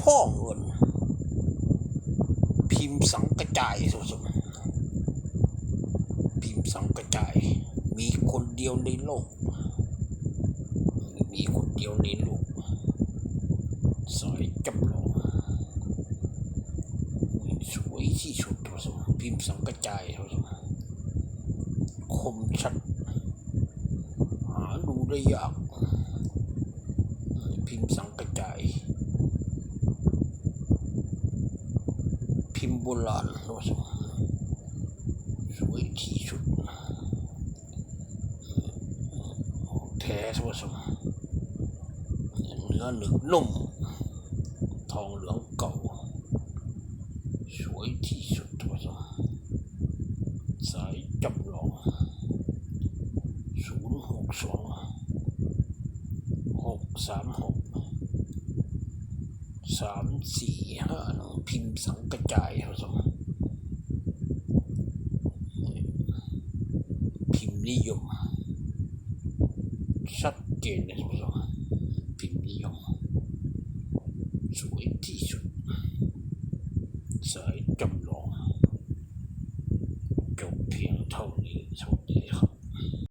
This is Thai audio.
พ่อเงินพิมพ์สังกระจายสุดๆพิมพ์สังกระจาย มีคนเดียวในโลก มีคนเดียวในโลกสายจำลองสวยที่สุดท่านผู้ชมพิมพ์สังกระจายท่านผู้ชมคมชัด หาดูได้ยาก พิมพ์สังกระจาย พิมพ์โบราณท่านผู้ชมสวยที่สุดแท้ท่านผู้ชมเนื้อหนึบนุ่ม ทองเหลืองเก่า สวยที่สุดท่านผู้ชมสายจำลองศูนย์หกสองหกสามหก สามสี่ห้าหนึ่งพิมพ์สังกระจายท่านผู้ชมพิมพ์นิยม ชัดเจนเลยท่านผู้ชมพิมพ์นิยม สวยที่สุด สายจำลองจบเพียงเท่านี้สวัสดีครับ